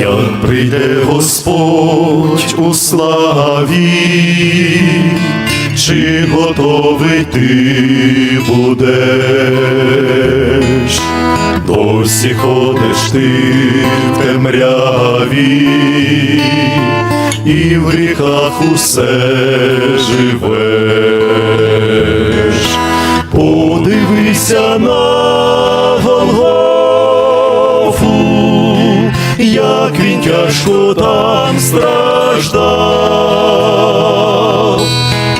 Як прийде Господь у славі, чи готовий ти будеш? Досі ходиш ти в темряві, і в гріхах усе живеш. Подивися на Голгофу, як він тяжко там страждав,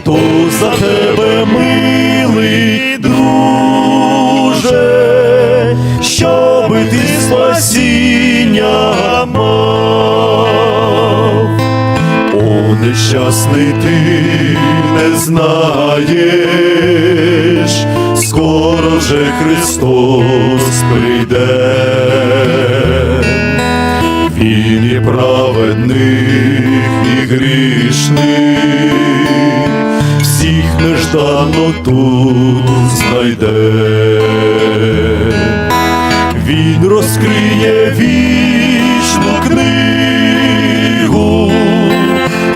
то за тебе милий друже, щоби ти спасіння мав. О, нещасний ти не знаєш, скоро же Христос прийде. Він і праведних, і грішних, всіх неждано тут знайде. Він розкриє вічну книгу,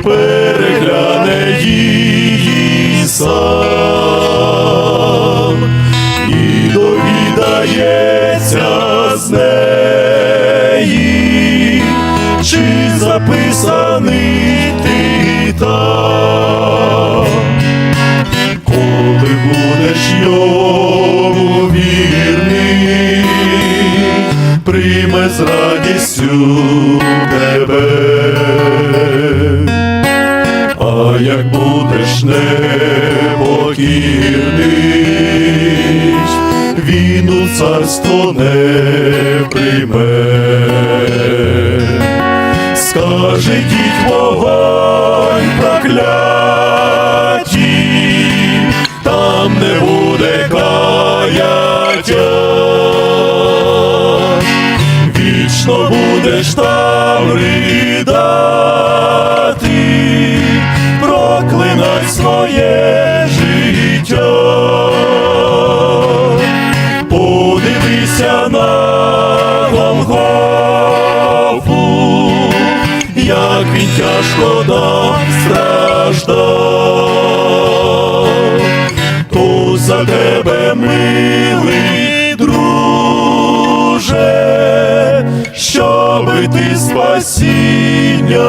перегляне її сам прийме з радістю тебе, а як будеш непокірний, він у царство не прийме. Скаже діть вогонь прокляті, там не буде вічно будеш там ридати, проклинай своє життя. Подивися на Голгофу, як він тяжко нам страждав, то за тебе, милий друже, ты ти спасіння.